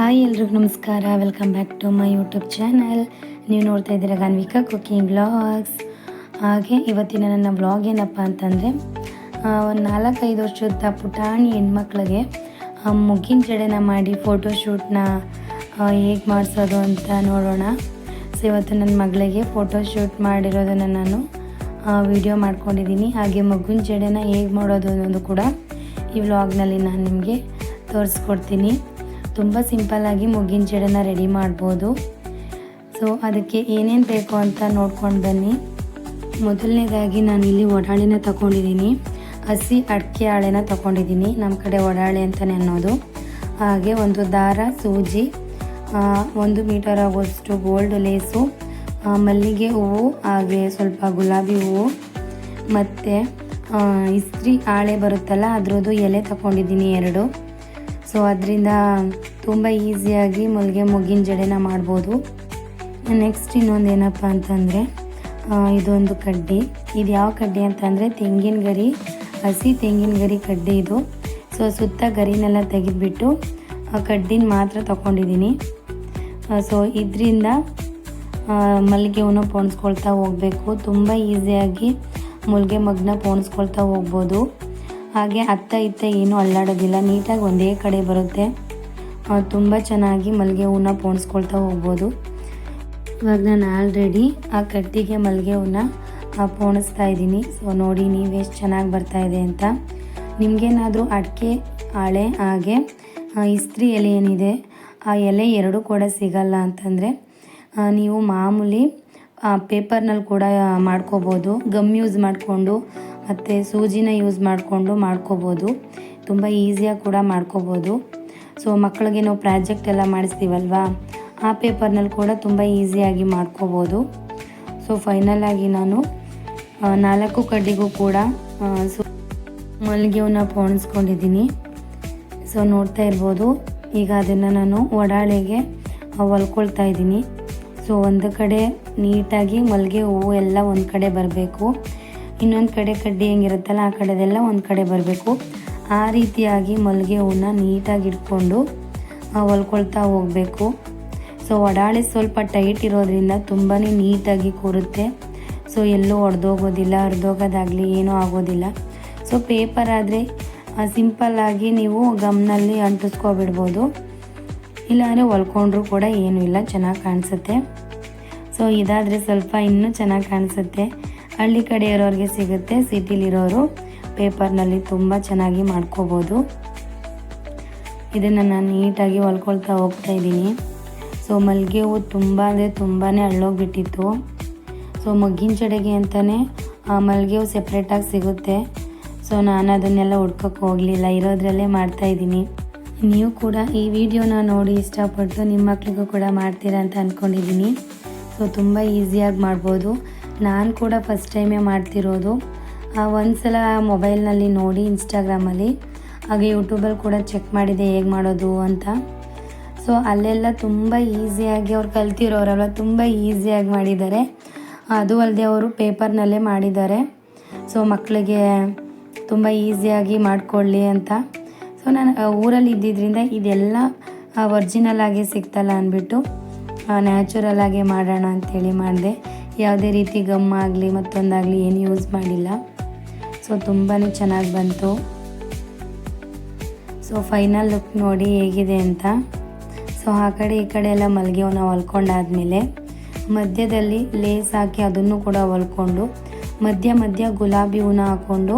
Hi ಎಲ್ರಿಗೂ ನಮಸ್ಕಾರ. Welcome back to my YouTube channel ನೀವು ನೋಡ್ತಾ ಇದ್ದೀರಾ ಗಾನ್ವಿಕಾ ಕುಕಿಂಗ್ ಬ್ಲಾಗ್ಸ್ ಹಾಗೆ ಇವತ್ತಿನ ನನ್ನ ಬ್ಲಾಗ್ ಏನಪ್ಪ ಅಂತಂದರೆ ಒಂದು ನಾಲ್ಕೈದು ವರ್ಷದ ಪುಟಾಣಿ ಹೆಣ್ಮಕ್ಳಿಗೆ ಮುಗ್ಗಿನ ಜಡೆನ ಮಾಡಿ ಫೋಟೋಶೂಟ್ನ ಹೇಗೆ ಮಾಡಿಸೋದು ಅಂತ ನೋಡೋಣ. ಸೊ ಇವತ್ತು ನನ್ನ ಮಗಳಿಗೆ ಫೋಟೋಶೂಟ್ ಮಾಡಿರೋದನ್ನು ನಾನು ವಿಡಿಯೋ ಮಾಡ್ಕೊಂಡಿದ್ದೀನಿ. ಹಾಗೆ ಮಗುನ ಜಡೆನ ಹೇಗೆ ಮಾಡೋದು ಅನ್ನೋದು ಕೂಡ ಈ ವ್ಲಾಗ್ನಲ್ಲಿ ನಾನು ನಿಮಗೆ ತೋರಿಸ್ಕೊಡ್ತೀನಿ. ತುಂಬ ಸಿಂಪಲ್ಲಾಗಿ ಮುಗ್ಗಿನ ಜಡನ ರೆಡಿ ಮಾಡ್ಬೋದು. ಸೊ ಅದಕ್ಕೆ ಏನೇನು ಬೇಕು ಅಂತ ನೋಡ್ಕೊಂಡು ಬನ್ನಿ. ಮೊದಲನೇದಾಗಿ ನಾನು ಇಲ್ಲಿ ಒಡಾಳಿನ ತಗೊಂಡಿದ್ದೀನಿ ಹಸಿ ಅಡಿಕೆ ಹಾಳೆನ ತಗೊಂಡಿದ್ದೀನಿ ನಮ್ಮ ಕಡೆ ಒಡಾಳೆ ಅಂತಲೇ ಅನ್ನೋದು. ಹಾಗೆ ಒಂದು ದಾರ, ಸೂಜಿ ಒಂದು ಮೀಟರ್ ಆಗುವಷ್ಟು ಗೋಲ್ಡ್ ಲೇಸು ಮಲ್ಲಿಗೆ ಹೂವು, ಹಾಗೆ ಸ್ವಲ್ಪ ಗುಲಾಬಿ ಹೂವು, ಮತ್ತು ಇಸ್ತ್ರಿ ಹಾಳೆ ಬರುತ್ತಲ್ಲ, ಅದರದ್ದು ಎಲೆ ತಗೊಂಡಿದ್ದೀನಿ ಎರಡು. ಸೊ ಅದರಿಂದ ತುಂಬ ಈಸಿಯಾಗಿ ಮಲ್ಲಿಗೆ ಮುಗ್ಗಿನ ಜಡೆನ ಮಾಡ್ಬೋದು. ನೆಕ್ಸ್ಟ್ ಇನ್ನೊಂದು ಏನಪ್ಪ ಅಂತಂದರೆ ಇದೊಂದು ಕಡ್ಡಿ. ಇದು ಯಾವ ಕಡ್ಡಿ ಅಂತಂದರೆ, ತೆಂಗಿನ ಗರಿ, ಹಸಿ ತೆಂಗಿನ ಗರಿ ಕಡ್ಡಿ ಇದು. ಸೊ ಸುತ್ತ ಗರಿನೆಲ್ಲ ತೆಗೆದುಬಿಟ್ಟು, ಆ, ಕಡ್ಡಿನ ಮಾತ್ರ ತಗೊಂಡಿದ್ದೀನಿ ಸೊ ಇದರಿಂದ ಮಲ್ಲಿಗೆ ಹೂನ ಪೋಣಿಸ್ಕೊಳ್ತಾ ಹೋಗಬೇಕು. ತುಂಬ ಈಸಿಯಾಗಿ ಮುಲ್ಗೆ ಮಗ್ನ ಪೋಣಿಸ್ಕೊಳ್ತಾ ಹೋಗ್ಬೋದು. ಹಾಗೆ ಅತ್ತ ಇತ್ತ ಏನೂ ಅಲ್ಲಾಡೋದಿಲ್ಲ. ನೀಟಾಗಿ ಒಂದೇ ಕಡೆ ಬರುತ್ತೆ. ತುಂಬ ಚೆನ್ನಾಗಿ ಮಲ್ಲಿಗೆ ಹೂನ ಪೋಣಿಸ್ಕೊಳ್ತಾ ಹೋಗ್ಬೋದು. ಇವಾಗ ನಾನು ಆಲ್ರೆಡಿ ಆ ಕಟ್ಟಿಗೆ ಮಲ್ಲಿಗೆ ಹೂನ ಪೋಣಿಸ್ತಾ ಇದ್ದೀನಿ. ಸೊ ನೋಡಿ ನೀವು ಎಷ್ಟು ಚೆನ್ನಾಗಿ ಬರ್ತಾ ಇದೆ ಅಂತ. ನಿಮಗೇನಾದರೂ ಅಡಿಕೆ, ಹಾಳೆ ಹಾಗೆ ಇಸ್ತ್ರಿ ಎಲೆ ಏನಿದೆ, ಆ ಎಲೆ ಎರಡೂ ಕೂಡ ಸಿಗಲ್ಲ ಅಂತಂದರೆ ನೀವು ಮಾಮೂಲಿ ಪೇಪರ್ನಲ್ಲಿ ಕೂಡ ಮಾಡ್ಕೋಬೋದು. ಗಮ್ ಯೂಸ್ ಮಾಡಿಕೊಂಡು ಮತ್ತು ಸೂಜಿನ ಯೂಸ್ ಮಾಡಿಕೊಂಡು ಮಾಡ್ಕೋಬೋದು. ತುಂಬ ಈಸಿಯಾಗಿ ಕೂಡ ಮಾಡ್ಕೋಬೋದು. ಸೊ ಮಕ್ಕಳಿಗೆ ನಾವು ಪ್ರಾಜೆಕ್ಟ್ ಎಲ್ಲ ಮಾಡಿಸ್ತೀವಲ್ವಾ? ಆ ಪೇಪರ್ನಲ್ಲಿ ಕೂಡ ತುಂಬ ಈಸಿಯಾಗಿ ಮಾಡ್ಕೋಬೋದು. ಸೊ ಫೈನಲಾಗಿ ನಾನು ನಾಲ್ಕು ಕಡ್ಡಿಗೂ ಕೂಡ ಸೊ ಸು ಮಲ್ಲಿಗೆ ಹೂನ ಪೋಣಿಸ್ಕೊಂಡಿದ್ದೀನಿ. ಸೊ ನೋಡ್ತಾ ಇರ್ಬೋದು. ಈಗ ಅದನ್ನು ನಾನು ಒಡಾಳೆಗೆ ಹೊಲ್ಕೊಳ್ತಾ ಇದ್ದೀನಿ. ಸೊ ಒಂದು ಕಡೆ ನೀಟಾಗಿ ಮಲ್ಲಿಗೆ ಹೂವು ಎಲ್ಲ ಒಂದು ಕಡೆ ಬರಬೇಕು. ಇನ್ನೊಂದು ಕಡೆ ಕಡ್ಡಿ ಹೆಂಗಿರುತ್ತಲ್ಲ, ಆ ಕಡೆದೆಲ್ಲ ಒಂದು ಕಡೆ ಬರಬೇಕು. ಆ ರೀತಿಯಾಗಿ ಮಲ್ಲಿಗೆ ಹೂವನ್ನ ನೀಟಾಗಿ ಇಟ್ಕೊಂಡು ಹೊಲ್ಕೊಳ್ತಾ ಹೋಗಬೇಕು. ಸೊ ಒಡಾಳೆ ಸ್ವಲ್ಪ ಟೈಟ್ ಇರೋದ್ರಿಂದ ತುಂಬಾ ನೀಟಾಗಿ ಕೂರುತ್ತೆ. ಸೊ ಎಲ್ಲೂ ಒಡೆದೋಗೋದಿಲ್ಲ, ಹರಿದೋಗೋದಾಗಲಿ ಏನೂ ಆಗೋದಿಲ್ಲ. ಸೊ ಪೇಪರ್ ಆದರೆ ಸಿಂಪಲ್ಲಾಗಿ ನೀವು ಗಮ್ನಲ್ಲಿ ಅಂಟಿಸ್ಕೊಬಿಡ್ಬೋದು. ಇಲ್ಲಾಂದರೆ ಹೊಲ್ಕೊಂಡ್ರೂ ಕೂಡ ಏನೂ ಇಲ್ಲ, ಚೆನ್ನಾಗಿ ಕಾಣಿಸುತ್ತೆ. ಸೊ ಇದಾದರೆ ಸ್ವಲ್ಪ ಇನ್ನೂ ಚೆನ್ನಾಗಿ ಕಾಣಿಸುತ್ತೆ. ಹಳ್ಳಿ ಕಡೆ ಇರೋರಿಗೆ ಸಿಗುತ್ತೆ. ಸಿಟಿಲಿರೋರು ಪೇಪರ್ನಲ್ಲಿ ತುಂಬ ಚೆನ್ನಾಗಿ ಮಾಡ್ಕೋಬೋದು. ಇದನ್ನು ನಾನು ನೀಟಾಗಿ ಹೊಲ್ಕೊಳ್ತಾ ಹೋಗ್ತಾ ಇದ್ದೀನಿ. ಸೊ ಮಲ್ಲಿಗೆ ಹೂವು ತುಂಬ ಅಂದರೆ ತುಂಬಾ ಅಳ್ಳೋಗ್ಬಿಟ್ಟಿತ್ತು ಸೊ, ಮಗ್ಗಿನ ಜಡೆಗೆ ಅಂತಲೇ ಮಲ್ಲಿಗೆ ಹೂವು ಸೆಪ್ರೇಟಾಗಿ ಸಿಗುತ್ತೆ. ಸೊ, ನಾನು ಅದನ್ನೆಲ್ಲ ಹುಡ್ಕೋಕ್ಕೆ ಹೋಗಲಿಲ್ಲ. ಇರೋದ್ರಲ್ಲೇ ಮಾಡ್ತಾಯಿದ್ದೀನಿ ನೀವು ಕೂಡ ಈ ವಿಡಿಯೋನ ನೋಡಿ ಇಷ್ಟಪಟ್ಟು ನಿಮ್ಮ ಮಕ್ಕಳಿಗೂ ಕೂಡ ಮಾಡ್ತೀರಾ ಅಂತ ಅಂದ್ಕೊಂಡಿದ್ದೀನಿ ಸೊ, ತುಂಬ ಈಸಿಯಾಗಿ ಮಾಡ್ಬೋದು. ನಾನು ಕೂಡ ಫಸ್ಟ್ ಟೈಮೇ ಮಾಡ್ತಿರೋದು. ಒಂದು ಸಲ ಮೊಬೈಲ್ನಲ್ಲಿ ನೋಡಿ ಇನ್ಸ್ಟಾಗ್ರಾಮಲ್ಲಿ ಹಾಗೆ ಯೂಟ್ಯೂಬಲ್ಲಿ ಕೂಡ ಚೆಕ್ ಮಾಡಿದೆ ಹೇಗೆ ಮಾಡೋದು ಅಂತ. ಸೊ ಅಲ್ಲೆಲ್ಲ ತುಂಬ ಈಸಿಯಾಗಿ ಅವ್ರು ಕಲ್ತಿರೋರಲ್ಲ ತುಂಬ ಈಸಿಯಾಗಿ ಮಾಡಿದ್ದಾರೆ. ಅದು ಅಲ್ಲದೆ ಅವರು ಪೇಪರ್ನಲ್ಲೇ ಮಾಡಿದ್ದಾರೆ. ಸೊ ಮಕ್ಕಳಿಗೆ ತುಂಬ ಈಸಿಯಾಗಿ ಮಾಡಿಕೊಳ್ಳಿ ಅಂತ. ಸೊ ನಾನು ಊರಲ್ಲಿ ಇದ್ದಿದ್ದರಿಂದ ಇದೆಲ್ಲ ಒರ್ಜಿನಲ್ ಆಗಿ ಸಿಗ್ತಲ್ಲ ಅಂದ್ಬಿಟ್ಟು ನ್ಯಾಚುರಲ್ ಆಗಿ ಮಾಡೋಣ ಅಂತೇಳಿ ಮಾಡಿದೆ. ಯಾವುದೇ ರೀತಿ ಗಮ್ ಆಗಲಿ ಮತ್ತೊಂದಾಗಲಿ ಏನು ಯೂಸ್ ಮಾಡಿಲ್ಲ. ಸೊ ತುಂಬಾ ಚೆನ್ನಾಗಿ ಬಂತು. ಸೊ ಫೈನಲ್ ಲುಕ್ ನೋಡಿ ಹೇಗಿದೆ ಅಂತ. ಸೊ ಆ ಕಡೆ ಈ ಕಡೆ ಎಲ್ಲ ಮಲ್ಲಿಗೆ ಹೂನ ಹೊಲ್ಕೊಂಡಾದ್ಮೇಲೆ ಮಧ್ಯದಲ್ಲಿ ಲೇಸ್ ಹಾಕಿ ಅದನ್ನು ಕೂಡ ಹೊಲ್ಕೊಂಡು, ಮಧ್ಯ ಮಧ್ಯ ಗುಲಾಬಿ ಹೂನ ಹಾಕ್ಕೊಂಡು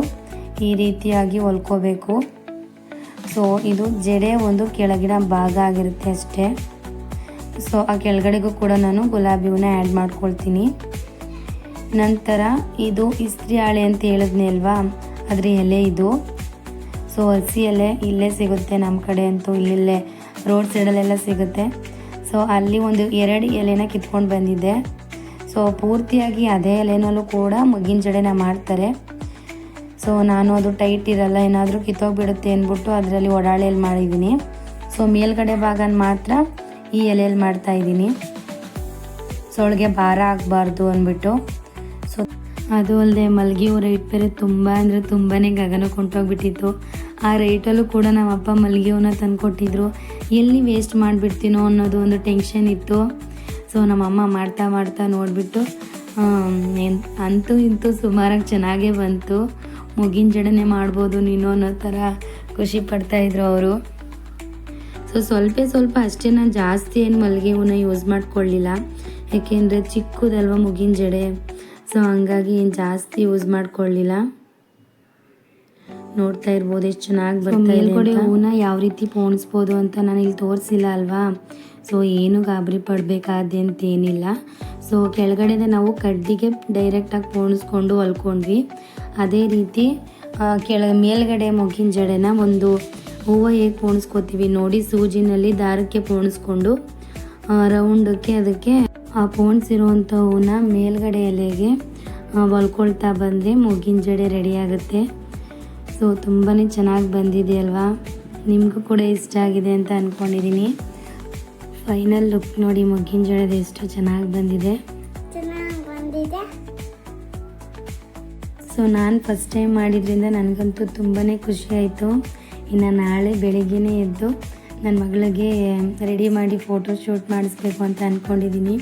ಈ ರೀತಿಯಾಗಿ ಹೊಲ್ಕೋಬೇಕು. ಸೊ ಇದು ಜಡೆ ಒಂದು ಕೆಳಗಿನ ಭಾಗ ಆಗಿರುತ್ತೆ ಅಷ್ಟೇ. ಸೊ ಆ ಕೆಳಗಡೆಗೂ ಕೂಡ ನಾನು ಗುಲಾಬಿ ಹೂನ ಆ್ಯಡ್ ಮಾಡ್ಕೊಳ್ತೀನಿ. ನಂತರ ಇದು ಇಸ್ತ್ರಿ ಹಾಳೆ ಅಂತ ಹೇಳಿದ್ನಿ ಅಲ್ವಾ? ಅದ್ರ ಎಲೆ ಇದು. ಸೊ ಹಸಿ ಎಲೆ ಇಲ್ಲೇ ಸಿಗುತ್ತೆ ನಮ್ಮ ಕಡೆ ಅಂತೂ ಇಲ್ಲೇ ರೋಡ್ ಸೈಡಲ್ಲೆಲ್ಲ ಸಿಗುತ್ತೆ. ಸೊ ಅಲ್ಲಿ ಒಂದು ಎರಡು ಎಲೆನ ಕಿತ್ಕೊಂಡು ಬಂದಿದ್ದೆ. ಸೊ ಪೂರ್ತಿಯಾಗಿ ಅದೇ ಎಲೆನಲ್ಲೂ ಕೂಡ ಮಗ್ಗಿನ ಜಡೆನ ಮಾಡ್ತಾರೆ. ಸೊ ನಾನು ಅದು ಟೈಟ್ ಇರಲ್ಲ, ಏನಾದರೂ ಕಿತ್ತೋಗ್ಬಿಡುತ್ತೆ ಅಂದ್ಬಿಟ್ಟು ಅದರಲ್ಲಿ ಒಡಾಳೆಯಲ್ಲಿ ಮಾಡಿದ್ದೀನಿ. ಸೊ ಮೇಲ್ಗಡೆ ಭಾಗನ ಮಾತ್ರ ಈ ಎಲೆಯಲ್ಲಿ ಮಾಡ್ತಾ ಇದ್ದೀನಿ. ಸೊ ಅವಳಿಗೆ ಭಾರ ಆಗಬಾರ್ದು ಅಂದ್ಬಿಟ್ಟು. ಅದು ಅಲ್ಲದೆ ಮಲ್ಗಿ ಹೂ ರೇಟ್ ಬೇರೆ ತುಂಬ ಅಂದರೆ ತುಂಬಾ ಗಗನ ಕೊಂಟೋಗ್ಬಿಟ್ಟಿತ್ತು ಆ ರೇಟಲ್ಲೂ ಕೂಡ ನಮ್ಮ ಅಪ್ಪ ಮಲ್ಗಿ ಹೂನ ತಂದುಕೊಟ್ಟಿದ್ರು. ಎಲ್ಲಿ ವೇಸ್ಟ್ ಮಾಡಿಬಿಡ್ತೀನೋ ಅನ್ನೋದು ಒಂದು ಟೆನ್ಷನ್ ಇತ್ತು. ಸೊ ನಮ್ಮಮ್ಮ ಮಾಡ್ತಾ ಮಾಡ್ತಾ ನೋಡಿಬಿಟ್ಟು ಅಂತೂ ಇಂತೂ ಸುಮಾರಾಗಿ ಚೆನ್ನಾಗೇ ಬಂತು. ಮುಗಿನ ಜಡನೆ ಮಾಡ್ಬೋದು ನೀನು ಅನ್ನೋ ಥರ ಖುಷಿ ಪಡ್ತಾಯಿದ್ರು ಅವರು. ಸೊ ಸ್ವಲ್ಪ ಸ್ವಲ್ಪ ಅಷ್ಟೇ ನಾನು ಜಾಸ್ತಿ ಏನು ಮಲ್ಲಿಗೆ ಹೂವನ್ನ ಯೂಸ್ ಮಾಡ್ಕೊಳ್ಳಿಲ್ಲ ಯಾಕೆಂದರೆ ಚಿಕ್ಕದಲ್ವ ಮುಗಿನ ಜಡೆ. ಸೊ ಹಂಗಾಗಿ ಏನು ಜಾಸ್ತಿ ಯೂಸ್ ಮಾಡ್ಕೊಳ್ಳಿಲ್ಲ. ನೋಡ್ತಾ ಇರ್ಬೋದು ಎಷ್ಟು ಚೆನ್ನಾಗಿ ಬರ್ತಾ ಇದೆ ಹೂನ ಯಾವ ರೀತಿ ಪೋಣಿಸ್ಬೋದು ಅಂತ ನಾನು ಇಲ್ಲಿ ತೋರಿಸಿಲ್ಲ ಅಲ್ವಾ? ಸೊ ಏನು ಗಾಬರಿ ಪಡಬೇಕಾದಂತೇನಿಲ್ಲ ಸೊ ಕೆಳಗಡೆ ನಾವು ಕಡ್ಡಿಗೆ ಡೈರೆಕ್ಟಾಗಿ ಪೋಣಿಸ್ಕೊಂಡು ಹೊಲ್ಕೊಂಡ್ವಿ. ಅದೇ ರೀತಿ ಕೆಳ ಮೇಲ್ಗಡೆ ಮೊಗ್ಗಿನ ಜಡೆನ ಒಂದು ಹೂವು ಹೇಗೆ ಪೋಣಿಸ್ಕೋತೀವಿ ನೋಡಿ. ಸೂಜಿನಲ್ಲಿ ದಾರಕ್ಕೆ ಪೋಣಿಸ್ಕೊಂಡು ರೌಂಡಕ್ಕೆ ಅದಕ್ಕೆ ಆ ಪೋಣ್ಸ್ ಇರುವಂಥವನ್ನ ಮೇಲ್ಗಡೆ ಎಲೆಗೆ ಹೊಲ್ಕೊಳ್ತಾ ಬಂದರೆ ಮೂಗಿನ ಜಡೆ ರೆಡಿಯಾಗುತ್ತೆ ಸೊ ತುಂಬಾ ಚೆನ್ನಾಗಿ ಬಂದಿದೆ ಅಲ್ವಾ? ನಿಮಗೂ ಕೂಡ ಇಷ್ಟ ಆಗಿದೆ ಅಂತ ಅಂದ್ಕೊಂಡಿದ್ದೀನಿ ಫೈನಲ್ ಲುಕ್ ನೋಡಿ ಮೊಗ್ಗಿನ ಜಡೆದು ಎಷ್ಟು ಚೆನ್ನಾಗಿ ಬಂದಿದೆ. ಚೆನ್ನಾಗಿ ಬಂದಿದೆ. ಸೊ ನಾನು ಫಸ್ಟ್ ಟೈಮ್ ಮಾಡಿದ್ರಿಂದ ನನಗಂತೂ ತುಂಬಾ ಖುಷಿ ಆಯಿತು. ಇನ್ನು ನಾಳೆ ಬೆಳಿಗ್ಗೆನೇ ಎದ್ದು ನನ್ನ ಮಗಳಿಗೆ ರೆಡಿ ಮಾಡಿ ಫೋಟೋ ಶೂಟ್ ಮಾಡಿಸ್ಬೇಕು ಅಂತ ಅಂದ್ಕೊಂಡಿದ್ದೀನಿ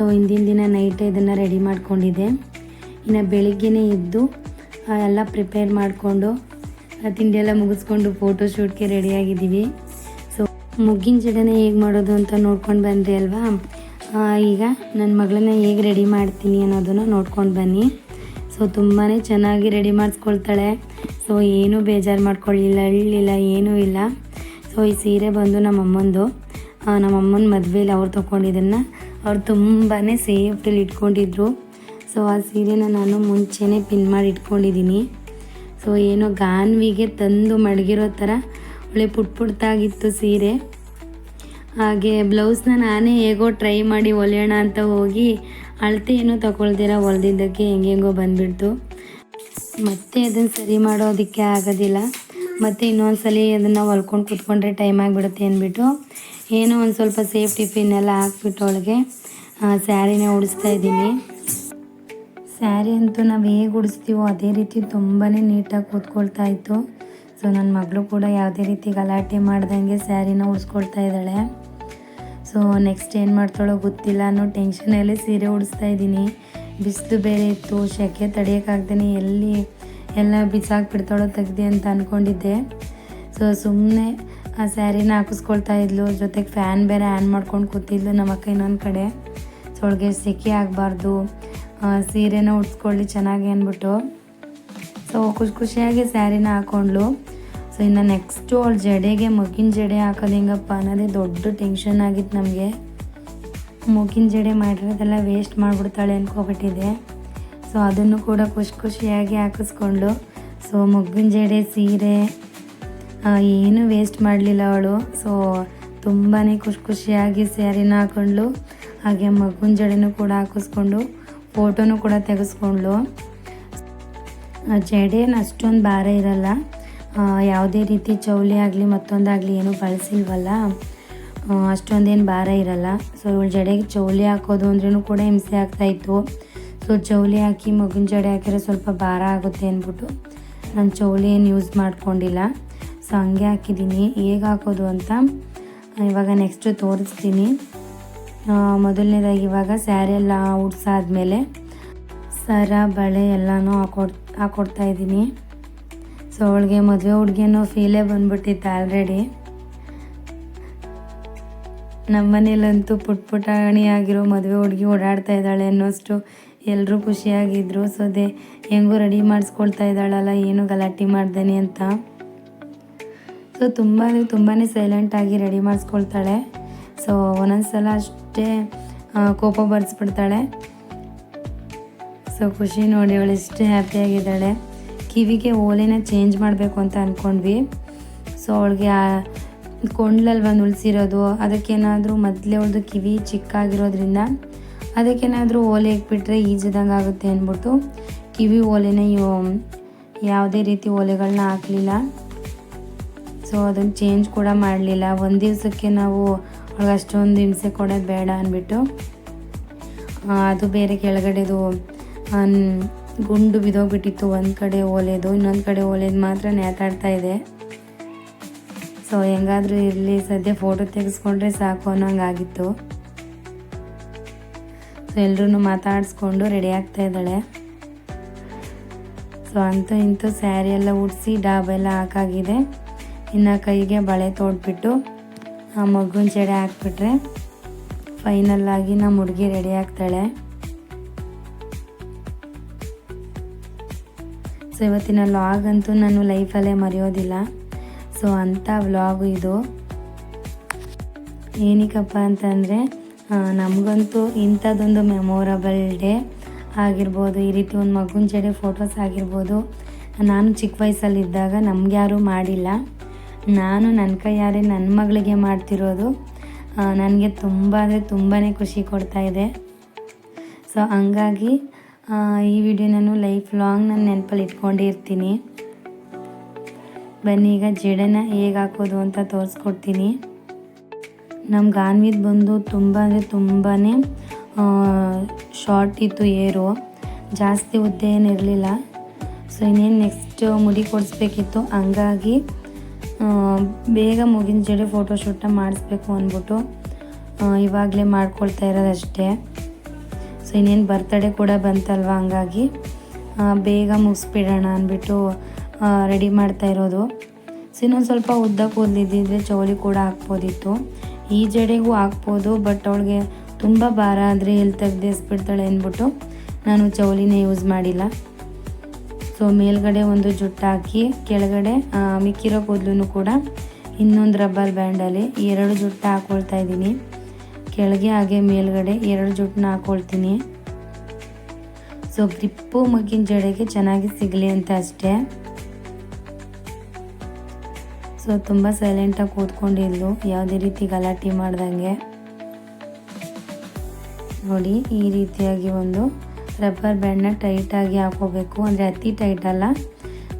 ಸೊ ಹಿಂದಿನ ದಿನ ನೈಟೇ ಇದನ್ನು ರೆಡಿ ಮಾಡಿಕೊಂಡಿದ್ದೆ. ಇನ್ನು ಬೆಳಿಗ್ಗೆನೇ ಎದ್ದು ಎಲ್ಲ ಪ್ರಿಪೇರ್ ಮಾಡಿಕೊಂಡು ತಿಂಡಿ ಎಲ್ಲ ಮುಗಿಸ್ಕೊಂಡು ಫೋಟೋ ಶೂಟ್ಗೆ ರೆಡಿಯಾಗಿದ್ದೀವಿ ಸೊ ಮುಗ್ಗಿನ ಜಡನೆ ಹೇಗೆ ಮಾಡೋದು ಅಂತ ನೋಡ್ಕೊಂಡು ಬಂದ್ರಿ ಅಲ್ವಾ? ಈಗ ನನ್ನ ಮಗಳನ್ನ ಹೇಗೆ ರೆಡಿ ಮಾಡ್ತೀನಿ ಅನ್ನೋದನ್ನು ನೋಡ್ಕೊಂಡು ಬನ್ನಿ. ಸೊ ತುಂಬಾ ಚೆನ್ನಾಗಿ ರೆಡಿ ಮಾಡಿಸ್ಕೊಳ್ತಾಳೆ. ಸೊ ಏನೂ ಬೇಜಾರು ಮಾಡ್ಕೊಳ್ಳಿಲ್ಲ ಅಳ್ಳಿಲ್ಲ ಏನೂ ಇಲ್ಲ. ಸೊ ಈ ಸೀರೆ ಬಂದು ನಮ್ಮ ಅಮ್ಮಂದು ಮದುವೆಯಲ್ಲಿ ನಮ್ಮ ಅಮ್ಮನ ಮದುವೆಯಲ್ಲಿ ಅವ್ರು ತೊಗೊಂಡಿದ್ದನ್ನು ಅವ್ರು ತುಂಬಾ ಸೇಫ್ಟಲ್ಲಿ ಇಟ್ಕೊಂಡಿದ್ರು. ಸೊ ಆ ಸೀರೆನ ನಾನು ಮುಂಚೆನೇ ಪಿನ್ ಮಾಡಿ ಇಟ್ಕೊಂಡಿದ್ದೀನಿ ಸೊ ಏನೋ ಗಾನ್ವಿಗೆ ತಂದು ಮಡಗಿರೋ ಥರ ಒಳ್ಳೆ ಪುಟ್ ಪುಟ್ಟಾಗಿತ್ತು ಸೀರೆ. ಹಾಗೆ ಬ್ಲೌಸ್ನ ನಾನೇ ಹೇಗೋ ಟ್ರೈ ಮಾಡಿ ಹೊಲಿಯೋಣ ಅಂತ ಹೋಗಿ ಅಳತೆ ಏನೂ ತಗೊಳ್ದಿರ ಹೊಲ್ದಿದ್ದಕ್ಕೆ ಹೆಂಗೆಂಗೋ ಬಂದ್ಬಿಡ್ತು. ಮತ್ತೆ ಅದನ್ನು ಸರಿ ಮಾಡೋದಕ್ಕೆ ಆಗೋದಿಲ್ಲ. ಮತ್ತು ಇನ್ನೊಂದ್ಸಲಿ ಅದನ್ನು ಹೊಲ್ಕೊಂಡು ಕೂತ್ಕೊಂಡ್ರೆ ಟೈಮ್ ಆಗಿಬಿಡುತ್ತೆ ಅಂದ್ಬಿಟ್ಟು ಏನೋ ಒಂದು ಸ್ವಲ್ಪ ಸೇಫ್ಟಿ ಪಿನ್ ಎಲ್ಲ ಹಾಕ್ಬಿಟ್ಟು ಅವಳಿಗೆ ಸ್ಯಾರಿನ ಉಡಿಸ್ತಾ ಇದ್ದೀನಿ. ಸ್ಯಾರಿ ಅಂತೂ ನಾವು ಹೇಗೆ ಉಡಿಸ್ತೀವೋ ಅದೇ ರೀತಿ ತುಂಬಾ ನೀಟಾಗಿ ಕೂತ್ಕೊಳ್ತಾ ಇತ್ತು. ಸೊ ನನ್ನ ಮಗಳು ಕೂಡ ಯಾವುದೇ ರೀತಿ ಗಲಾಟೆ ಮಾಡ್ದಂಗೆ ಸ್ಯಾರಿನ ಉಡಿಸ್ಕೊಳ್ತಾ ಇದ್ದಾಳೆ. ಸೊ ನೆಕ್ಸ್ಟ್ ಏನು ಮಾಡ್ತಾಳೋ ಗೊತ್ತಿಲ್ಲ ಅನ್ನೋ ಟೆನ್ಷನಲ್ಲೇ ಸೀರೆ ಉಡಿಸ್ತಾ ಇದ್ದೀನಿ. ಬಿಸಿಲು ಬೇರೆ ಇತ್ತು, ಸೆಕೆ ತಡೆಯೋಕ್ಕಾಗ್ದೇ ಎಲ್ಲಿ ಎಲ್ಲ ಬಿಸಾಕ್ಬಿಡ್ತಾಳೋ ತೆಗ್ದು ಅಂತ ಅಂದ್ಕೊಂಡಿದ್ದೆ ಸೊ ಸುಮ್ಮನೆ ಆ ಸ್ಯಾರಿನ ಹಾಕಿಸ್ಕೊಳ್ತಾ ಇದ್ಲು, ಜೊತೆಗೆ ಫ್ಯಾನ್ ಬೇರೆ ಆ್ಯನ್ ಮಾಡ್ಕೊಂಡು ಕೂತಿದ್ಲು ನಮ್ಮ ಅಕ್ಕ ಇನ್ನೊಂದು ಕಡೆ. ಸೊ ಅವಳಿಗೆ ಸೆಕೆ ಆಗಬಾರ್ದು. ಸೀರೆನ ಉಡ್ಸ್ಕೊಳ್ಳಿ ಚೆನ್ನಾಗಿ ಅಂದ್ಬಿಟ್ಟು. ಸೊ ಖುಷಿ ಖುಷಿಯಾಗಿ ಸ್ಯಾರಿನ ಹಾಕೊಂಡ್ಲು ಸೊ ಇನ್ನು ನೆಕ್ಸ್ಟು ಅವಳ ಜಡೆಗೆ, ಮಗಿನ ಜಡೆ ಹಾಕೋದು ಹೆಂಗಪ್ಪ ಅನ್ನೋದೇ ದೊಡ್ಡ ಟೆನ್ಷನ್ ಆಗಿತ್ತು ನಮಗೆ. ಮಗಿನ ಜಡೆ ಮಾಡಿರೋದೆಲ್ಲ ವೇಸ್ಟ್ ಮಾಡಿಬಿಡ್ತಾಳೆ ಅಂದ್ಕೊಬಿಟ್ಟಿದೆ ಸೊ ಅದನ್ನು ಕೂಡ ಖುಷಿ ಖುಷಿಯಾಗಿ ಹಾಕಿಸ್ಕೊಂಡು ಸೊ ಮಗ್ಗಿನ ಜಡೆ ಸೀರೆ ಏನೂ ವೇಸ್ಟ್ ಮಾಡಲಿಲ್ಲ ಅವಳು. ಸೊ ತುಂಬಾ ಖುಷಿ ಖುಷಿಯಾಗಿ ಸ್ಯಾರಿನ ಹಾಕೊಂಡ್ಳು. ಹಾಗೆ ಮಗುನ ಜಡೆನೂ ಕೂಡ ಹಾಕಿಸ್ಕೊಂಡು ಫೋಟೋನು ಕೂಡ ತೆಗೆಸ್ಕೊಂಡ್ಳು. ಜಡೇನು ಅಷ್ಟೊಂದು ಭಾರ ಇರಲ್ಲ. ಯಾವುದೇ ರೀತಿ ಚೌಲಿ ಆಗಲಿ ಮತ್ತೊಂದಾಗಲಿ ಏನೂ ಬಳಸಿಲ್ವಲ್ಲ. ಅಷ್ಟೊಂದೇನು ಭಾರ ಇರಲ್ಲ. ಸೊ ಇವಳು ಜಡೆಗೆ ಚೌಲಿ ಹಾಕೋದು ಅಂದ್ರೂ ಕೂಡ ಹಿಂಸೆ ಆಗ್ತಾಯಿತ್ತು ಸೊ ಚೌಲಿ ಹಾಕಿ ಮಗುನ ಜಡೆ ಹಾಕಿದ್ರೆ ಸ್ವಲ್ಪ ಭಾರ ಆಗುತ್ತೆ ಅಂದ್ಬಿಟ್ಟು ನಾನು ಚೌಲಿ ಏನು ಯೂಸ್ ಮಾಡ್ಕೊಂಡಿಲ್ಲ. ಸೊ ಹಂಗೆ ಹಾಕಿದ್ದೀನಿ, ಹೇಗೆ ಹಾಕೋದು ಅಂತ ಇವಾಗ ನೆಕ್ಸ್ಟು ತೋರಿಸ್ತೀನಿ. ಮೊದಲನೇದಾಗಿ ಇವಾಗ ಸ್ಯಾರಿ ಎಲ್ಲ ಉಡ್ಸಾದ್ಮೇಲೆ ಸರ, ಬಳೆ ಎಲ್ಲನೂ ಹಾಕೊಡ್, ಹಾಕೊಡ್ತಾ ಇದ್ದೀನಿ. ಸೊ ಅವಳಿಗೆ ಮದುವೆ ಹುಡುಗಿನೋ ಫೀಲೇ ಬಂದ್ಬಿಟ್ಟಿತ್ತು ಆಲ್ರೆಡಿ ನಮ್ಮ ಮನೇಲಂತೂ ಪುಟ್ ಪುಟಾಣಿ ಆಗಿರೋ ಮದುವೆ ಹುಡುಗಿ ಓಡಾಡ್ತಾ ಇದ್ದಾಳೆ ಅನ್ನೋಷ್ಟು ಎಲ್ಲರೂ ಖುಷಿಯಾಗಿದ್ದರು ಸೊ ಅದೇ ಹೆಂಗೂ ರೆಡಿ ಮಾಡಿಸ್ಕೊಳ್ತಾ ಇದ್ದಾಳಲ್ಲ, ಏನು ಗಲಾಟೆ ಮಾಡ್ದೇನೆ ಅಂತ. ಸೊ ತುಂಬಾ ತುಂಬಾ ಸೈಲೆಂಟಾಗಿ ರೆಡಿ ಮಾಡಿಸ್ಕೊಳ್ತಾಳೆ. ಸೊ ಒಂದೊಂದು ಸಲ ಅಷ್ಟೇ ಕೋಪ ಬರೆಸ್ಬಿಡ್ತಾಳೆ. ಸೊ ಖುಷಿ ನೋಡಿ ಅವಳು ಎಷ್ಟು ಹ್ಯಾಪಿಯಾಗಿದ್ದಾಳೆ ಕಿವಿಗೆ ಓಲೆನ ಚೇಂಜ್ ಮಾಡಬೇಕು ಅಂತ ಅಂದ್ಕೊಂಡ್ವಿ ಸೊ ಅವಳಿಗೆ ಕೊಂಡ್ಲಲ್ಲಿ ಬಂದು ಉಳಿಸಿರೋದು ಅದಕ್ಕೇನಾದರೂ ಮೊದಲೇ ಅವಳದು ಕಿವಿ ಚಿಕ್ಕಾಗಿರೋದ್ರಿಂದ ಅದಕ್ಕೇನಾದರೂ ಓಲೆ ಇಟ್ಬಿಟ್ರೆ ಈಜಿದಂಗೆ ಆಗುತ್ತೆ ಅಂದ್ಬಿಟ್ಟು ಕಿವಿ ಓಲೆನ ಯಾವುದೇ ರೀತಿ ಓಲೆಗಳನ್ನ ಹಾಕಲಿಲ್ಲ. ಸೊ ಅದನ್ನು ಚೇಂಜ್ ಕೂಡ ಮಾಡಲಿಲ್ಲ. ಒಂದು ದಿವಸಕ್ಕೆ ನಾವು ಅವ್ಳಿಗೆ ಅಷ್ಟೊಂದು ಹಿಂಸೆ ಕೊಡೋದು ಬೇಡ ಅಂದ್ಬಿಟ್ಟು ಅದು ಬೇರೆ ಕೆಳಗಡೆದು ಗುಂಡು ಬಿದ್ದೋಗ್ಬಿಟ್ಟಿತ್ತು. ಒಂದು ಕಡೆ ಓಲೆದು, ಇನ್ನೊಂದು ಕಡೆ ಓಲೆದು ಮಾತ್ರ ನೇತಾಡ್ತಾ ಇದೆ. ಸೊ ಹೆಂಗಾದರೂ ಇರಲಿ, ಸದ್ಯ ಫೋಟೋ ತೆಗೆಸ್ಕೊಂಡ್ರೆ ಸಾಕು ಅನ್ನೋಂಗಾಗಿತ್ತು. ಸೊ ಎಲ್ಲರೂ ಮಾತಾಡಿಸ್ಕೊಂಡು ರೆಡಿ ಆಗ್ತಾ ಇದ್ದಾಳೆ. ಸೊ ಅಂತೂ ಇಂತೂ ಸ್ಯಾರಿ ಎಲ್ಲ ಉಡಿಸಿ, ಡಾಬೆಲ್ಲ ಹಾಕಾಗಿದೆ. ಇನ್ನು ಕೈಗೆ ಬಳೆ ತೋಡ್ಬಿಟ್ಟು ಆ ಮಗುನ ಜಡೆ ಹಾಕ್ಬಿಟ್ರೆ ಫೈನಲ್ ಆಗಿ ನಮ್ಮ ಹುಡುಗಿ ರೆಡಿ ಆಗ್ತಾಳೆ. ಸೊ ಇವತ್ತಿನ ವ್ಲಾಗ್ ಅಂತೂ ನಾನು ಲೈಫಲ್ಲೇ ಮರೆಯೋದಿಲ್ಲ. ಸೊ ಅಂಥ ವ್ಲಾಗು ಇದು. ಏನಕ್ಕಪ್ಪ ಅಂತಂದರೆ ನಮಗಂತೂ ಇಂಥದ್ದೊಂದು ಮೆಮೊರಬಲ್ ಡೇ ಆಗಿರ್ಬೋದು, ಈ ರೀತಿ ಒಂದು ಮಗುನ ಜಡೆ ಫೋಟೋಸ್ ಆಗಿರ್ಬೋದು. ನಾನು ಚಿಕ್ಕ ವಯಸ್ಸಲ್ಲಿದ್ದಾಗ ನಮ್ಗೆ ಯಾರೂ ಮಾಡಿಲ್ಲ. ನಾನು ನನ್ನ ಕೈಯಾರೆ ನನ್ನ ಮಗಳಿಗೆ ಮಾಡ್ತಿರೋದು. ನನಗೆ ತುಂಬ ಅಂದರೆ ತುಂಬಾ ಖುಷಿ ಕೊಡ್ತಾ ಇದೆ. ಸೊ ಹಂಗಾಗಿ ಈ ವಿಡಿಯೋ ನಾನು ಲೈಫ್ ಲಾಂಗ್ ನಾನು ನೆನಪಲ್ಲಿ ಇಟ್ಕೊಂಡಿರ್ತೀನಿ. ಬನ್ನಿ, ಈಗ ಜಡೆನ ಹೇಗೆ ಹಾಕೋದು ಅಂತ ತೋರಿಸ್ಕೊಡ್ತೀನಿ. ನಮ್ಮ ಗಾನ್ವಿದ್ ಬಂದು ತುಂಬ ಅಂದರೆ ತುಂಬಾ ಶಾರ್ಟ್ ಇತ್ತು ಏರು ಜಾಸ್ತಿ ಉದ್ದ ಏನಿರಲಿಲ್ಲ ಸೊ ಇನ್ನೇನು ನೆಕ್ಸ್ಟ್ ಮುಡಿ ಕೊಡಿಸ್ಬೇಕಿತ್ತು. ಹಂಗಾಗಿ ಬೇಗ ಮುಗಿನ ಜಡೆ ಮಾಡಿಸ್ಬೇಕು ಅಂದ್ಬಿಟ್ಟು ಇವಾಗಲೇ ಮಾಡ್ಕೊಳ್ತಾ ಇರೋದಷ್ಟೇ. ಸೊ ಇನ್ನೇನು ಬರ್ತಡೇ ಕೂಡ ಬಂತಲ್ವ ಹಂಗಾಗಿ ಬೇಗ ಮುಗಿಸ್ಬಿಡೋಣ ಅಂದ್ಬಿಟ್ಟು ರೆಡಿ ಮಾಡ್ತಾ ಇರೋದು. ಸೊ ಇನ್ನೊಂದು ಸ್ವಲ್ಪ ಉದ್ದ ಕೂದಲಿದ್ದಿದ್ರೆ ಚೌಲಿ ಕೂಡ ಹಾಕ್ಬೋದಿತ್ತು. ಈ ಜಡೆಗೂ ಹಾಕ್ಬೋದು ಬಟ್ ಅವಳಿಗೆ ತುಂಬ ಭಾರ ಆದರೆ ಎಲ್ಲಿ ತೆಗ್ದೇಸ್ಬಿಡ್ತಾಳೆ ಅಂದ್ಬಿಟ್ಟು, ನಾನು ಚೌಲಿನೇ ಯೂಸ್ ಮಾಡಿಲ್ಲ. ಸೊ ಮೇಲ್ಗಡೆ ಒಂದು ಜುಟ್ಟಾಕಿ ಕೆಳಗಡೆ ಮಿಕ್ಕಿರೋ ಕೂದಲು ಕೂಡ ಇನ್ನೊಂದು ರಬ್ಬರ್ ಬ್ಯಾಂಡಲ್ಲಿ ಎರಡು ಜುಟ್ಟು ಹಾಕ್ಕೊಳ್ತಾ ಇದ್ದೀನಿ. ಕೆಳಗೆ ಹಾಗೆ ಮೇಲ್ಗಡೆ ಎರಡು ಜುಟ್ಟನ್ನ ಹಾಕ್ಕೊಳ್ತೀನಿ ಸೊ ಗ್ರಿಪ್ಪು ಮಗ್ಗಿನ ಜಡೆಗೆ ಚೆನ್ನಾಗಿ ಸಿಗಲಿ ಅಂತ ಅಷ್ಟೇ. ಸೊ ತುಂಬ ಸೈಲೆಂಟಾಗಿ ಕೂತ್ಕೊಂಡಿದ್ಲು ಯಾವುದೇ ರೀತಿ ಗಲಾಟೆ ಮಾಡ್ದಂಗೆ. ನೋಡಿ, ಈ ರೀತಿಯಾಗಿ ಒಂದು ರಬ್ಬರ್ ಬ್ಯಾಂಡ್ನ ಟೈಟಾಗಿ ಹಾಕೋಬೇಕು ಅಂದರೆ ಅತಿ ಟೈಟ್ ಅಲ್ಲ,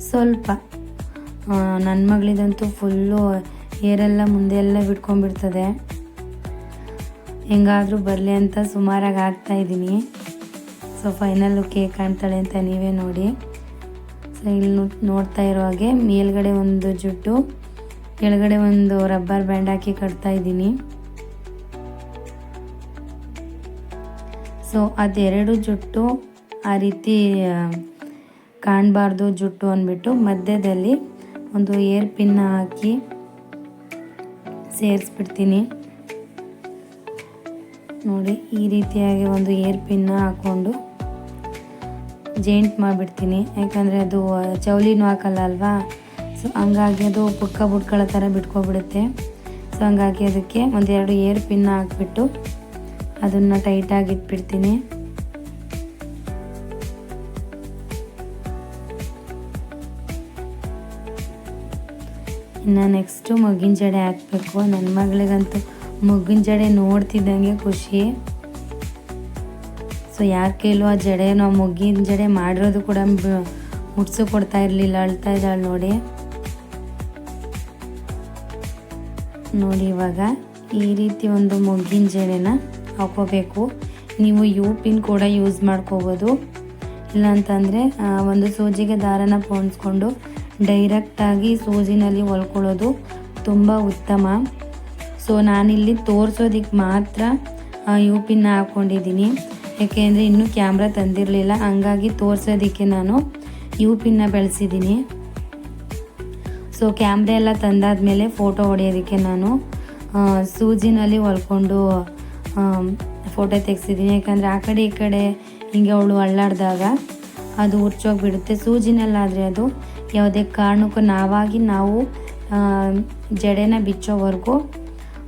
ಸ್ವಲ್ಪ. ನನ್ನ ಮಗಳಿದಂತೂ ಫುಲ್ಲು ಏರೆಲ್ಲ ಮುಂದೆ ಎಲ್ಲ ಬಿಟ್ಕೊಂಡ್ಬಿಡ್ತದೆ. ಹೆಂಗಾದರೂ ಬರಲಿ ಅಂತ ಸುಮಾರಾಗಿ ಹಾಕ್ತಾ ಇದ್ದೀನಿ. ಸೊ ಫೈನಲ್ಲು ಕೇಕ್ ಕಾಣ್ತಾಳೆ ಅಂತ ನೀವೇ ನೋಡಿ. ಸೊ ಇಲ್ಲಿ ನೋಡ್ತಾ ಇರೋ ಹಾಗೆ ಮೇಲ್ಗಡೆ ಒಂದು ಜುಟ್ಟು, ಕೆಳಗಡೆ ಒಂದು ರಬ್ಬರ್ ಬ್ಯಾಂಡ್ ಹಾಕಿ ಕಟ್ತಾ ಇದ್ದೀನಿ. ಸೊ, ಅದೆರಡು ಜುಟ್ಟು ಆ ರೀತಿ ಕಾಣಬಾರ್ದು ಜುಟ್ಟು ಅಂದ್ಬಿಟ್ಟು ಮಧ್ಯದಲ್ಲಿ ಒಂದು ಏರ್ ಪಿನ್ ಹಾಕಿ ಸೇರಿಸ್ಬಿಡ್ತೀನಿ. ನೋಡಿ, ಈ ರೀತಿಯಾಗಿ ಒಂದು ಏರ್ ಪಿನ್ನ ಹಾಕ್ಕೊಂಡು ಜೇಂಟ್ ಮಾಡಿಬಿಡ್ತೀನಿ. ಯಾಕಂದರೆ ಅದು ಚೌಲಿನೂ ಹಾಕಲ್ಲ ಅಲ್ವಾ? ಸೊ, ಹಂಗಾಗಿ ಅದು ಪುಕ್ಕ ಬುಟ್ಗಳ ಥರ ಬಿಟ್ಕೊಬಿಡುತ್ತೆ. ಸೊ, ಹಂಗಾಗಿ ಅದಕ್ಕೆ ಒಂದೆರಡು ಏರ್ ಪಿನ್ನ ಹಾಕ್ಬಿಟ್ಟು ಅದನ್ನು ಟೈಟಾಗಿ ಇಟ್ಬಿಡ್ತೀನಿ. ಇನ್ನು ನೆಕ್ಸ್ಟು ಮಗ್ಗಿನ ಜಡೆ ಹಾಕಬೇಕು. ನನ್ನ ಮಗಳಿಗಂತೂ ಮಗ್ಗಿನ ಜಡೆ ನೋಡ್ತಿದ್ದಂಗೆ ಖುಷಿ. ಸೊ ಯಾಕೆ ಇಲ್ವೋ ಆ ಜಡೆ ನಾವು ಮಗ್ಗಿನ ಜಡೆ ಮಾಡಿರೋದು ಕೂಡ ಮುಟ್ಸು ಕೊಡ್ತಾ ಇರಲಿಲ್ಲ, ಅಳ್ತಾ ಇದ್ದಾಳೆ ನೋಡಿ. ನೋಡಿ ಇವಾಗ ಈ ರೀತಿ ಒಂದು ಮೊಗ್ಗಿನ ಜಡೆನ ಹಾಕೋಬೇಕು. ನೀವು ಯು ಪಿನ್ ಕೂಡ ಯೂಸ್ ಮಾಡ್ಕೋಬೋದು. ಇಲ್ಲಾಂತಂದರೆ ಒಂದು ಸೂಜಿಗೆ ದಾರನ ಪೋಣಿಸ್ಕೊಂಡು ಡೈರೆಕ್ಟಾಗಿ ಸೂಜಿನಲ್ಲಿ ಹೊಲ್ಕೊಳ್ಳೋದು ತುಂಬ ಉತ್ತಮ. ಸೊ ನಾನಿಲ್ಲಿ ತೋರಿಸೋದಕ್ಕೆ ಮಾತ್ರ ಯು ಪಿನ್ನ ಹಾಕ್ಕೊಂಡಿದ್ದೀನಿ ಯಾಕೆಂದರೆ ಇನ್ನೂ ಕ್ಯಾಮ್ರಾ ತಂದಿರಲಿಲ್ಲ. ಹಂಗಾಗಿ ತೋರಿಸೋದಕ್ಕೆ ನಾನು ಯು ಪಿನ್ನ ಬೆಳೆಸಿದ್ದೀನಿ. ಸೊ ಕ್ಯಾಮ್ರಾ ಎಲ್ಲ ತಂದಾದ್ಮೇಲೆ ಫೋಟೋ ಹೊಡೆಯೋದಕ್ಕೆ ನಾನು ಸೂಜಿನಲ್ಲಿ ಹೊಲ್ಕೊಂಡು ಫೋಟೋ ತೆಗ್ಸಿದ್ದೀನಿ ಯಾಕಂದರೆ ಆ ಕಡೆ ಈ ಕಡೆ ಹಿಂಗೆ ಅವಳು ಅಳ್ಳಾಡಿದಾಗ ಅದು ಉರ್ಚೋಗ್ಬಿಡುತ್ತೆ ಸೂಜಿನಲ್ಲಾದರೆ ಅದು ಯಾವುದೇ ಕಾರಣಕ್ಕೂ ನಾವಾಗಿ ನಾವು ಜಡೆನ ಬಿಚ್ಚೋವರೆಗೂ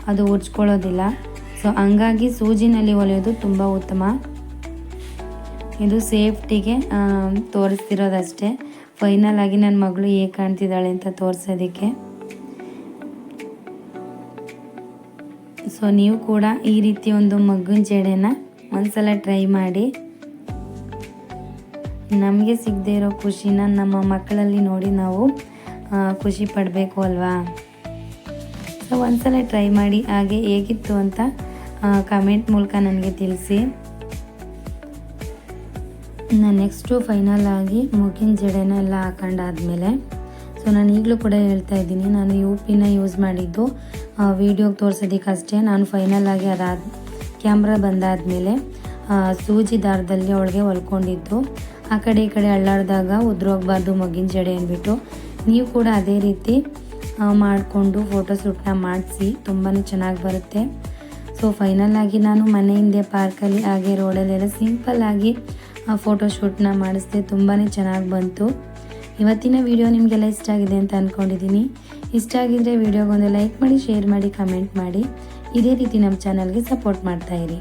ಅದು ಉರ್ಚ್ಕೊಳ್ಳೋದಿಲ್ಲ ಸೊ ಹಂಗಾಗಿ ಸೂಜಿನಲ್ಲಿ ಹೊಲಿಯೋದು ತುಂಬ ಉತ್ತಮ. ಇದು ಸೇಫ್ಟಿಗೆ ತೋರಿಸ್ತಿರೋದಷ್ಟೇ. ಫೈನಲ್ ಆಗಿ ನನ್ನ ಮಗಳು ಹೇಗೆ ಕಾಣ್ತಿದ್ದಾಳೆ ಅಂತ ತೋರಿಸೋದಕ್ಕೆ. ಸೊ ನೀವು ಕೂಡ ಈ ರೀತಿ ಒಂದು ಮಗ್ಗಿನ ಜಡೆನ ಒಂದ್ಸಲ ಟ್ರೈ ಮಾಡಿ. ನಮಗೆ ಸಿಗದೇ ಇರೋ ಖುಷಿನ ನಮ್ಮ ಮಕ್ಕಳಲ್ಲಿ ನೋಡಿ ನಾವು ಖುಷಿ ಪಡಬೇಕು ಅಲ್ವಾ? ಸೊ ಒಂದ್ಸಲ ಟ್ರೈ ಮಾಡಿ ಹಾಗೆ ಹೇಗಿತ್ತು ಅಂತ ಕಮೆಂಟ್ ಮೂಲಕ ನನಗೆ ತಿಳಿಸಿ. ನಾನು ನೆಕ್ಸ್ಟು ಫೈನಲ್ ಆಗಿ ಮೂಗಿನ ಜಡೆನ ಎಲ್ಲ ಹಾಕೊಂಡಾದ್ಮೇಲೆ ಸೊ ನಾನು ಈಗಲೂ ಕೂಡ ಹೇಳ್ತಾ ಇದ್ದೀನಿ, ನಾನು ಯು ಪಿನ ಯೂಸ್ ಮಾಡಿದ್ದು ವೀಡಿಯೋಗೆ ತೋರಿಸೋದಕ್ಕಷ್ಟೇ ನಾನು ಫೈನಲ್ ಆಗಿ ಅದಾದ ಕ್ಯಾಮ್ರಾ ಬಂದಾದಮೇಲೆ ಸೂಜಿ ದಾರದಲ್ಲಿ ಅವಳಿಗೆ ಹೊಲ್ಕೊಂಡಿದ್ದು. ಆ ಕಡೆ ಈ ಕಡೆ ಅಳ್ಳಾಡಿದಾಗ ಉದ್ರೋಗಬಾರ್ದು ಮಗಿನ ಜಡೆ ಅಂದ್ಬಿಟ್ಟು ನೀವು ಕೂಡ ಅದೇ ರೀತಿ ಮಾಡಿಕೊಂಡು ಫೋಟೋಶೂಟ್ನ ಮಾಡಿಸಿ ತುಂಬಾ ಚೆನ್ನಾಗಿ ಬರುತ್ತೆ. ಸೊ ಫೈನಲ್ ಆಗಿ ನಾನು ಮನೆ ಹಿಂದೆ ಪಾರ್ಕಲ್ಲಿ ಹಾಗೆ ರೋಡಲ್ಲೆಲ್ಲ ಸಿಂಪಲ್ ಆಗಿ ಫೋಟೋಶೂಟ್ನ ಮಾಡಿಸಿದೆ ತುಂಬಾ ಚೆನ್ನಾಗಿ ಬಂತು. ಇವತ್ತಿನ ವಿಡಿಯೋ ನಿಮಗೆಲ್ಲ ಇಷ್ಟ ಆಗಿದೆ ಅಂತ ಅಂದ್ಕೊಂಡಿದ್ದೀನಿ ಇಷ್ಟ ಆಗಿದ್ದರೆ ವಿಡಿಯೋಗೊಂದು ಲೈಕ್ ಮಾಡಿ, ಶೇರ್ ಮಾಡಿ, ಕಮೆಂಟ್ ಮಾಡಿ. ಇದೇ ರೀತಿ ನಮ್ಮ ಚಾನಲ್ಗೆ ಸಪೋರ್ಟ್ ಮಾಡ್ತಾಯಿರಿ